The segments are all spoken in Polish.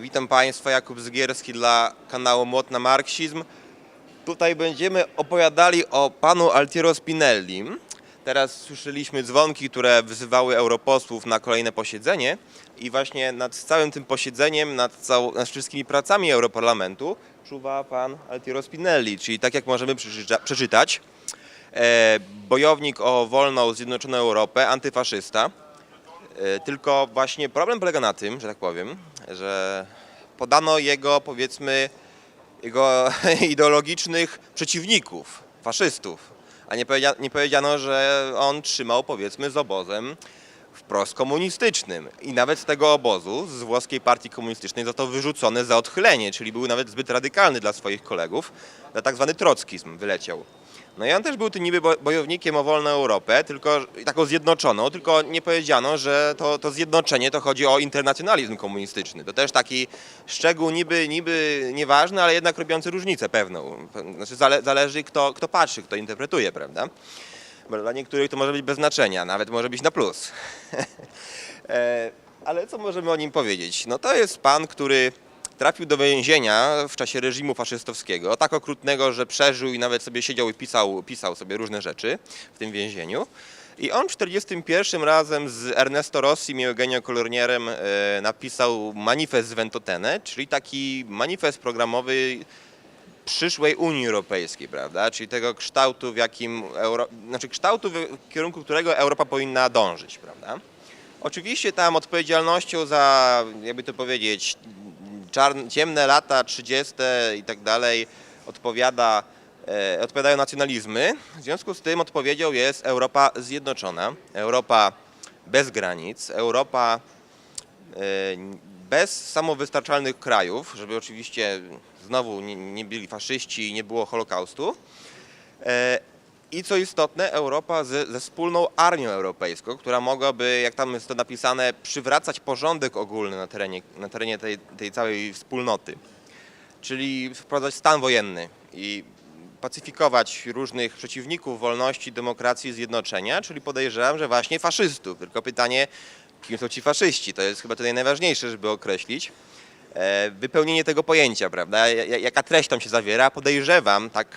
Witam Państwa, Jakub Zgierski dla kanału Młot na Marksizm. Tutaj będziemy opowiadali o panu Altiero Spinelli. Teraz słyszeliśmy dzwonki, które wzywały europosłów na kolejne posiedzenie i właśnie nad całym tym posiedzeniem, nad, cał, nad wszystkimi pracami Europarlamentu czuwa pan Altiero Spinelli, czyli tak jak możemy przeczyta, przeczytać, e, bojownik o wolną, zjednoczoną Europę, antyfaszysta. E, Tylko właśnie problem polega na tym, że tak powiem, że podano jego, powiedzmy, jego ideologicznych przeciwników, faszystów, a nie, nie powiedziano, że on trzymał, powiedzmy, z obozem wprost komunistycznym. I nawet z tego obozu, z włoskiej partii komunistycznej, został wyrzucony za odchylenie, czyli był nawet zbyt radykalny dla swoich kolegów, za tak zwany trockizm wyleciał. No i on też był tym niby bo- bojownikiem o wolną Europę, tylko taką zjednoczoną, tylko nie powiedziano, że to, to zjednoczenie to chodzi o internacjonalizm komunistyczny. To też taki szczegół niby, niby nieważny, ale jednak robiący różnicę pewną. Znaczy zale, zależy kto, kto patrzy, kto interpretuje, prawda? Bo dla niektórych to może być bez znaczenia, nawet może być na plus. E, Ale co możemy o nim powiedzieć? No to jest pan, który trafił do więzienia w czasie reżimu faszystowskiego, tak okrutnego, że przeżył i nawet sobie siedział i pisał, pisał sobie różne rzeczy w tym więzieniu. I on w 1941 razem z Ernesto Rossim i Eugenio Colornierem e, napisał manifest z Ventotene, czyli taki manifest programowy przyszłej Unii Europejskiej, prawda? Czyli tego kształtu, w jakim Euro... znaczy kształtu, w kierunku którego Europa powinna dążyć, prawda? Oczywiście tam odpowiedzialnością za, jakby to powiedzieć, czarn... ciemne lata 30. i tak dalej odpowiada, e, odpowiadają nacjonalizmy. W związku z tym odpowiedzią jest Europa zjednoczona, Europa bez granic, Europa e, bez samowystarczalnych krajów, żeby oczywiście znowu nie, nie byli faszyści i nie było Holokaustu. E, I co istotne, Europa ze, ze wspólną armią europejską, która mogłaby, jak tam jest to napisane, przywracać porządek ogólny na terenie, na terenie tej, tej całej wspólnoty. Czyli wprowadzać stan wojenny i pacyfikować różnych przeciwników wolności, demokracji, zjednoczenia, czyli podejrzewam, że właśnie faszystów. Tylko pytanie, kim są ci faszyści? To jest chyba tutaj najważniejsze, żeby określić e, wypełnienie tego pojęcia, prawda? Ja- ja- Jaka treść tam się zawiera? Podejrzewam, tak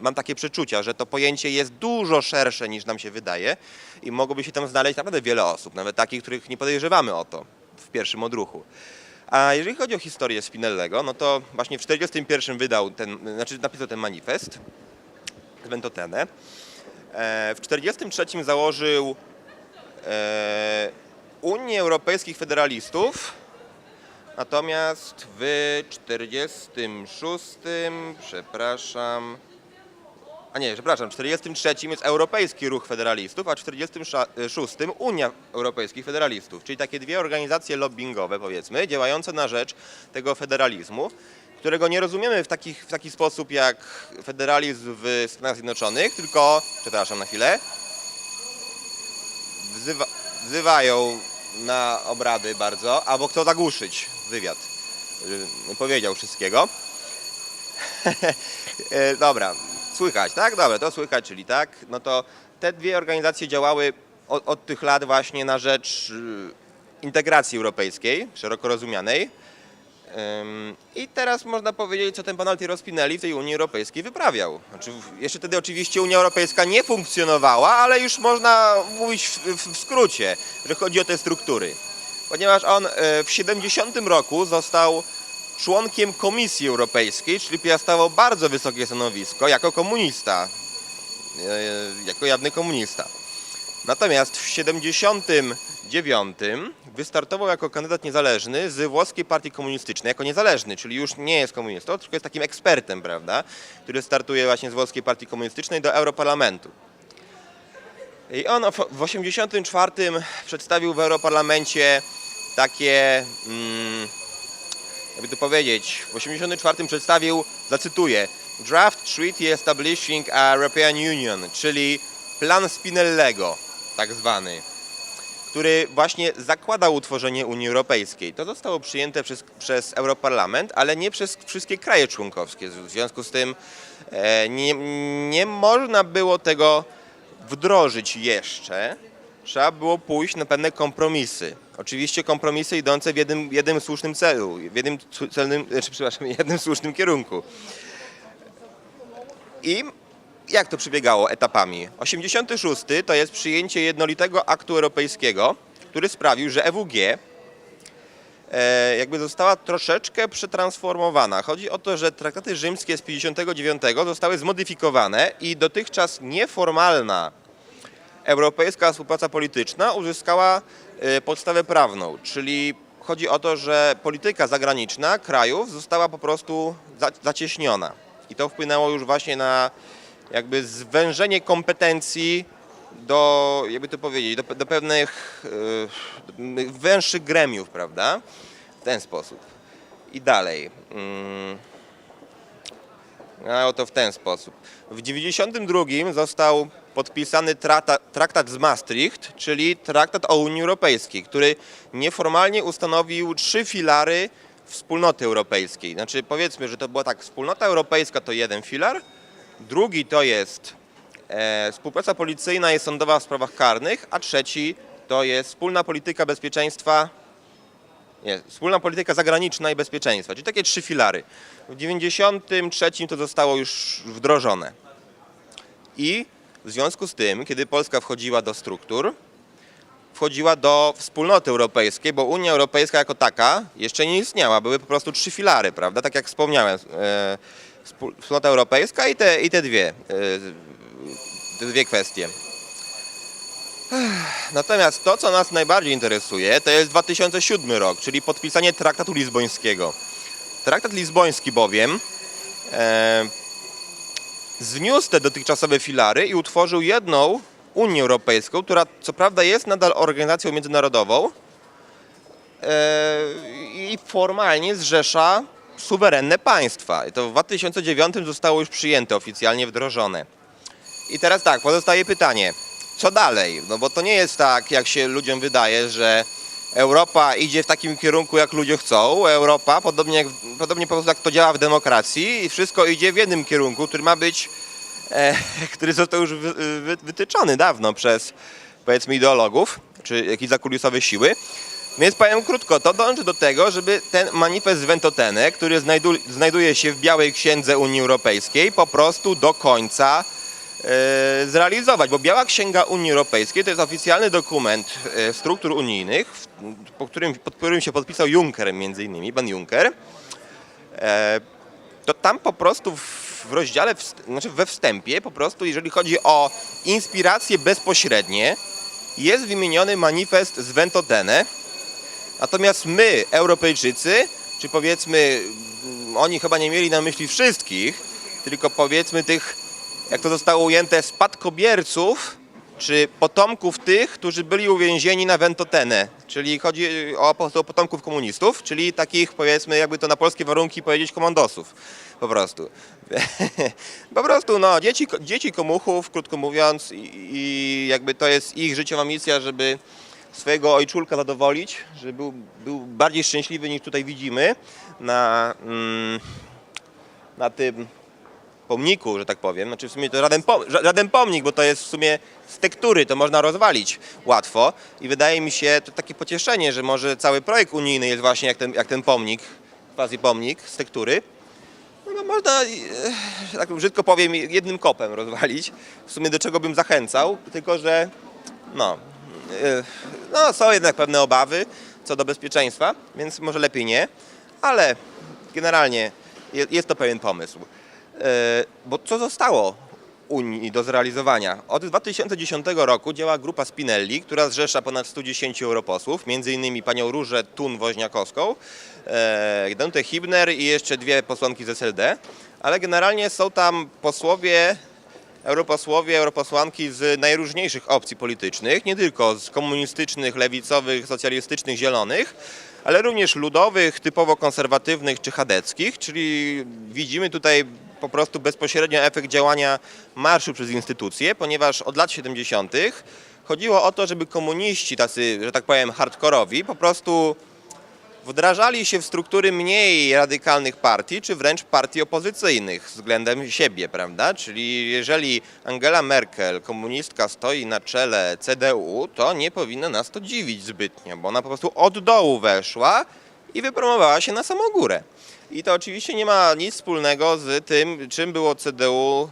mam takie przeczucia, że to pojęcie jest dużo szersze niż nam się wydaje i mogłoby się tam znaleźć naprawdę wiele osób, nawet takich, których nie podejrzewamy o to w pierwszym odruchu. A jeżeli chodzi o historię Spinellego, no to właśnie w 1941 wydał ten, znaczy napisał ten manifest z Ventotene. E, W 1943 założył e, Unię Europejskich Federalistów, natomiast w 1946, przepraszam, a nie, przepraszam, w 1943 jest Europejski Ruch Federalistów, a w 1946 Unia Europejskich Federalistów, czyli takie dwie organizacje lobbyingowe, powiedzmy, działające na rzecz tego federalizmu, którego nie rozumiemy w taki, w taki sposób jak federalizm w Stanach Zjednoczonych, tylko, przepraszam na chwilę, wzywa, wzywają na obrady bardzo, albo chcą zagłuszyć wywiad, nie powiedział wszystkiego. E, Dobra, słychać, tak? Dobra, to słychać, czyli tak. No to te dwie organizacje działały od, od tych lat właśnie na rzecz y, integracji europejskiej, szeroko rozumianej. I teraz można powiedzieć, co ten pan Altiero Spinelli w tej Unii Europejskiej wyprawiał. Znaczy, jeszcze wtedy oczywiście Unia Europejska nie funkcjonowała, ale już można mówić w, w skrócie, że chodzi o te struktury. Ponieważ on e, w 70 roku został członkiem Komisji Europejskiej, czyli piastował bardzo wysokie stanowisko jako komunista, e, jako jawny komunista. Natomiast w 79 wystartował jako kandydat niezależny z włoskiej partii komunistycznej, jako niezależny, czyli już nie jest komunistą, tylko jest takim ekspertem, prawda, który startuje właśnie z włoskiej partii komunistycznej do Europarlamentu. I on w- w 84 przedstawił w Europarlamencie takie, mm, jakby to powiedzieć, w 84 przedstawił, zacytuję, Draft Treaty Establishing a European Union, czyli plan Spinellego, tak zwany, który właśnie zakładał utworzenie Unii Europejskiej. To zostało przyjęte przez, przez Europarlament, ale nie przez wszystkie kraje członkowskie. W związku z tym e, nie, nie można było tego wdrożyć jeszcze. Trzeba było pójść na pewne kompromisy. Oczywiście kompromisy idące w jednym, jednym słusznym celu, w jednym celnym, znaczy, przepraszam, jednym słusznym kierunku. I jak to przebiegało etapami? 86 to jest przyjęcie jednolitego aktu europejskiego, który sprawił, że EWG jakby została troszeczkę przetransformowana. Chodzi o to, że traktaty rzymskie z 59 zostały zmodyfikowane i dotychczas nieformalna europejska współpraca polityczna uzyskała e, podstawę prawną, czyli chodzi o to, że polityka zagraniczna krajów została po prostu za- zacieśniona. I to wpłynęło już właśnie na jakby zwężenie kompetencji do, jakby to powiedzieć, do, do pewnych e, węższych gremiów, prawda? W ten sposób. I dalej. Mm. A oto w ten sposób. W 92 został podpisany trata, traktat z Maastricht, czyli traktat o Unii Europejskiej, który nieformalnie ustanowił trzy filary wspólnoty europejskiej. Znaczy powiedzmy, że to była tak, wspólnota europejska to jeden filar, drugi to jest współpraca policyjna i sądowa w sprawach karnych, a trzeci to jest wspólna polityka bezpieczeństwa nie, wspólna polityka zagraniczna i bezpieczeństwa, czyli takie trzy filary. W 93 to zostało już wdrożone. I w związku z tym, kiedy Polska wchodziła do struktur, wchodziła do wspólnoty europejskiej, bo Unia Europejska jako taka jeszcze nie istniała. Były po prostu trzy filary, prawda? Tak jak wspomniałem. E, wspól- wspólnota europejska i te, i te dwie, e, dwie kwestie. Natomiast to, co nas najbardziej interesuje, to jest 2007 rok, czyli podpisanie traktatu lizbońskiego. Traktat lizboński bowiem e, zniósł te dotychczasowe filary i utworzył jedną Unię Europejską, która co prawda jest nadal organizacją międzynarodową e, i formalnie zrzesza suwerenne państwa. I to w 2009 zostało już przyjęte, oficjalnie wdrożone. I teraz tak, pozostaje pytanie, co dalej? No bo to nie jest tak, jak się ludziom wydaje, że Europa idzie w takim kierunku, jak ludzie chcą. Europa, podobnie, jak, podobnie po prostu jak to działa w demokracji, i wszystko idzie w jednym kierunku, który ma być, e, który został już wy, wy, wytyczony dawno przez, powiedzmy, ideologów, czy jakieś zakulisowe siły. Więc powiem krótko, to dąży do tego, żeby ten manifest z Ventotene, który znajdu, znajduje się w Białej Księdze Unii Europejskiej, po prostu do końca zrealizować, bo Biała Księga Unii Europejskiej to jest oficjalny dokument e, struktur unijnych, w- po którym, pod którym się podpisał Juncker między innymi, pan Juncker. E, To tam po prostu w, rozdziale, znaczy we wstępie po prostu, jeżeli chodzi o inspiracje bezpośrednie, jest wymieniony manifest z Ventotene, natomiast my, Europejczycy, czy powiedzmy, mm, oni chyba nie mieli na myśli wszystkich, tylko powiedzmy tych jak to zostało ujęte, spadkobierców czy potomków tych, którzy byli uwięzieni na Ventotene, czyli chodzi o, po- o potomków komunistów, czyli takich powiedzmy, jakby to na polskie warunki powiedzieć, komandosów po prostu. po prostu no, dzieci, dzieci komuchów, krótko mówiąc i, i jakby to jest ich życiowa misja, żeby swojego ojczulka zadowolić, żeby był, był bardziej szczęśliwy niż tutaj widzimy na, mm, na tym pomniku, że tak powiem. Znaczy w sumie to żaden, ża- żaden pomnik, bo to jest w sumie z tektury, to można rozwalić łatwo. I wydaje mi się to takie pocieszenie, że może cały projekt unijny jest właśnie jak ten, jak ten pomnik, quasi pomnik z tektury. No, no można, e, tak brzydko powiem, jednym kopem rozwalić. W sumie do czego bym zachęcał, tylko że no, e, no są jednak pewne obawy co do bezpieczeństwa, więc może lepiej nie, ale generalnie je- jest to pewien pomysł. E, Bo co zostało Unii do zrealizowania? Od 2010 roku działa grupa Spinelli, która zrzesza ponad 110 europosłów, innymi panią Różę Thun-Woźniakowską, e, Danutę Hibner i jeszcze dwie posłanki z SLD, ale generalnie są tam posłowie europosłowie, europosłanki z najróżniejszych opcji politycznych, nie tylko z komunistycznych, lewicowych, socjalistycznych, zielonych, ale również ludowych, typowo konserwatywnych czy chadeckich, czyli widzimy tutaj po prostu bezpośrednio efekt działania marszu przez instytucje, ponieważ od lat 70. chodziło o to, żeby komuniści tacy, że tak powiem, hardkorowi po prostu wdrażali się w struktury mniej radykalnych partii, czy wręcz partii opozycyjnych względem siebie, prawda? Czyli jeżeli Angela Merkel, komunistka, stoi na czele CDU, to nie powinno nas to dziwić zbytnio, bo ona po prostu od dołu weszła i wypromowała się na samą górę. I to oczywiście nie ma nic wspólnego z tym, czym było CDU,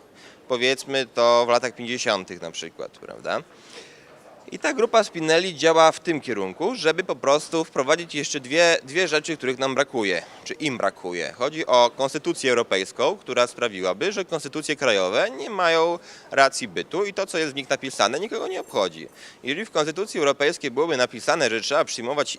powiedzmy to w latach 50. na przykład, prawda? I ta grupa Spinelli działa w tym kierunku, żeby po prostu wprowadzić jeszcze dwie, dwie rzeczy, których nam brakuje, czy im brakuje. Chodzi o konstytucję europejską, która sprawiłaby, że konstytucje krajowe nie mają racji bytu i to, co jest w nich napisane, nikogo nie obchodzi. Jeżeli w konstytucji europejskiej byłoby napisane, że trzeba przyjmować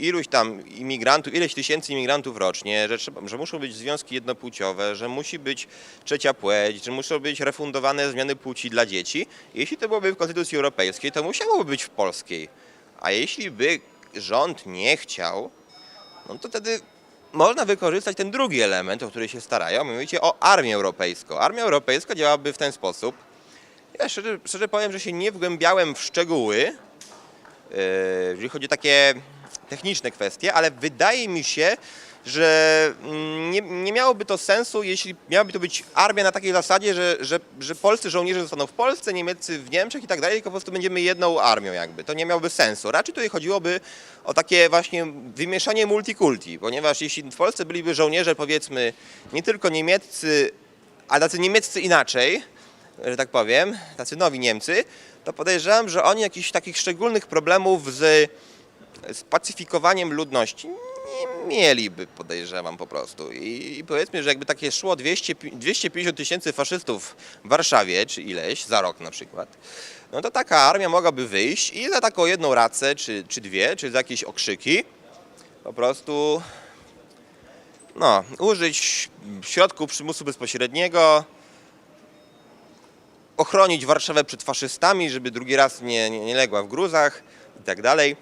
iluś tam imigrantów, ileś tysięcy imigrantów rocznie, że, trzeba, że muszą być związki jednopłciowe, że musi być trzecia płeć, że muszą być refundowane zmiany płci dla dzieci. Jeśli to byłoby w Konstytucji Europejskiej, to musiałoby być w polskiej. A jeśli by rząd nie chciał, no to wtedy można wykorzystać ten drugi element, o który się starają, mianowicie o armię europejską. Armia europejska działałaby w ten sposób. Ja szczerze, szczerze powiem, że się nie wgłębiałem w szczegóły, e, jeżeli chodzi o takie techniczne kwestie, ale wydaje mi się, że mm, nie, nie miałoby to sensu, jeśli miałaby to być armia na takiej zasadzie, że, że, że polscy żołnierze zostaną w Polsce, Niemcy w Niemczech i tak dalej, tylko po prostu będziemy jedną armią jakby. To nie miałoby sensu. Raczej tutaj chodziłoby o takie właśnie wymieszanie multikulti, ponieważ jeśli w Polsce byliby żołnierze powiedzmy nie tylko niemieccy, a tacy niemieccy inaczej, że tak powiem, tacy nowi Niemcy, to podejrzewam, że oni jakichś takich szczególnych problemów z, z pacyfikowaniem ludności nie mieliby, podejrzewam po prostu. I, I powiedzmy, że jakby takie szło 200, pi- 250 tysięcy faszystów w Warszawie, czy ileś, za rok na przykład, no to taka armia mogłaby wyjść i za taką jedną racę, czy, czy dwie, czy za jakieś okrzyki, po prostu no, użyć środków przymusu bezpośredniego, ochronić Warszawę przed faszystami, żeby drugi raz nie, nie, nie legła w gruzach i tak dalej.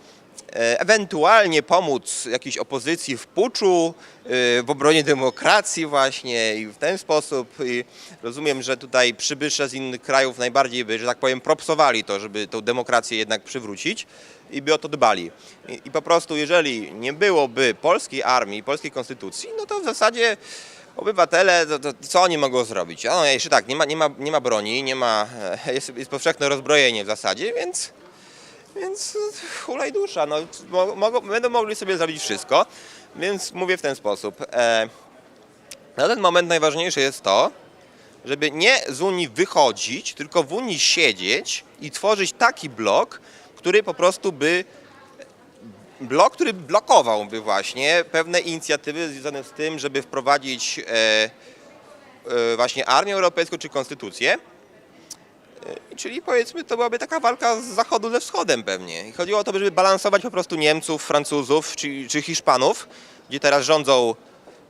E, Ewentualnie pomóc jakiejś opozycji w puczu, e, w obronie demokracji właśnie i w ten sposób. I rozumiem, że tutaj przybysze z innych krajów najbardziej by, że tak powiem, propsowali to, żeby tą demokrację jednak przywrócić i by o to dbali. I, i po prostu jeżeli nie byłoby polskiej armii, polskiej konstytucji, no to w zasadzie obywatele, to, to co oni mogą zrobić? No jeszcze tak, nie ma, nie ma, nie ma broni, nie ma, e, jest, jest powszechne rozbrojenie w zasadzie, więc, więc e, hulaj dusza, no, będą mogli sobie zrobić wszystko, więc mówię w ten sposób. E, na ten moment najważniejsze jest to, żeby nie z Unii wychodzić, tylko w Unii siedzieć i tworzyć taki blok, który po prostu by blok, który blokowałby właśnie pewne inicjatywy związane z tym, żeby wprowadzić e, e, właśnie Armię Europejską czy Konstytucję. E, czyli powiedzmy, to byłaby taka walka z Zachodu ze Wschodem pewnie. I chodziło o to, żeby balansować po prostu Niemców, Francuzów czy, czy Hiszpanów, gdzie teraz rządzą,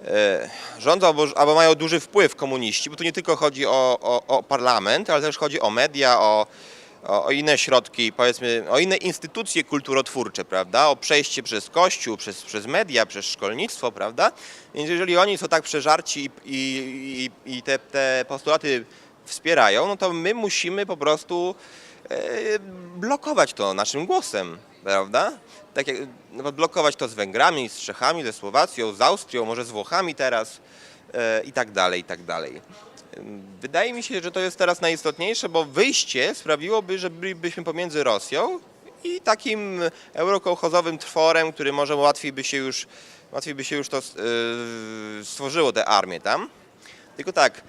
e, rządzą albo, albo mają duży wpływ komuniści, bo tu nie tylko chodzi o, o, o parlament, ale też chodzi o media, o, o, o inne środki, powiedzmy, o inne instytucje kulturotwórcze, prawda? O przejście przez kościół, przez, przez media, przez szkolnictwo, prawda? Więc jeżeli oni są tak przeżarci i, i, i, te, te postulaty wspierają, no to my musimy po prostu e, blokować to naszym głosem, prawda? Tak jak, no, blokować to z Węgrami, z Czechami, ze Słowacją, z Austrią, może z Włochami teraz e, i tak dalej, i tak dalej. Wydaje mi się, że to jest teraz najistotniejsze, bo wyjście sprawiłoby, że bylibyśmy pomiędzy Rosją i takim eurokołchozowym tworem, który może łatwiej by się już, łatwiej by się już to yy, stworzyło, te armie tam. Tylko tak,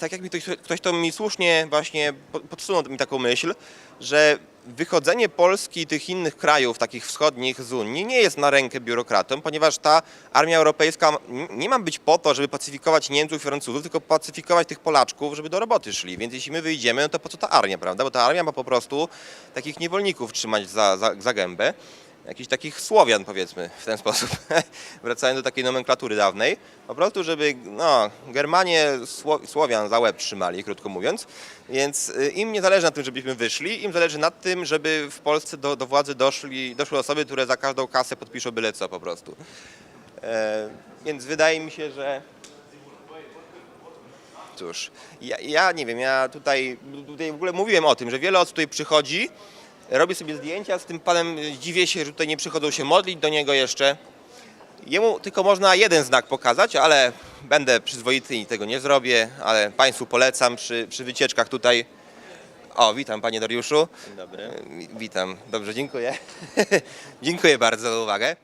tak jak mi ktoś, ktoś to mi słusznie właśnie po- podsunął mi taką myśl, że wychodzenie Polski i tych innych krajów, takich wschodnich z Unii, nie jest na rękę biurokratom, ponieważ ta armia europejska nie ma być po to, żeby pacyfikować Niemców i Francuzów, tylko pacyfikować tych Polaczków, żeby do roboty szli. Więc jeśli my wyjdziemy, no to po co ta armia, prawda? Bo ta armia ma po prostu takich niewolników trzymać za, za, za gębę. Jakichś takich Słowian, powiedzmy, w ten sposób. Wracając do takiej nomenklatury dawnej. Po prostu, żeby no, Germanie Sło Słowian za łeb trzymali, krótko mówiąc. Więc y, im nie zależy na tym, żebyśmy wyszli, im zależy na tym, żeby w Polsce do, do władzy doszli, doszły osoby, które za każdą kasę podpiszą byle co po prostu. E, więc wydaje mi się, że cóż, ja, ja nie wiem, ja tutaj, tutaj w ogóle mówiłem o tym, że wiele osób tutaj przychodzi, robi sobie zdjęcia z tym panem, dziwię się, że tutaj nie przychodzą się modlić do niego jeszcze. Jemu tylko można jeden znak pokazać, ale będę przyzwoity i tego nie zrobię, ale Państwu polecam przy, przy wycieczkach tutaj. O, witam Panie Dariuszu. Dzień dobry. Witam, dobrze, dziękuję. dziękuję bardzo za uwagę.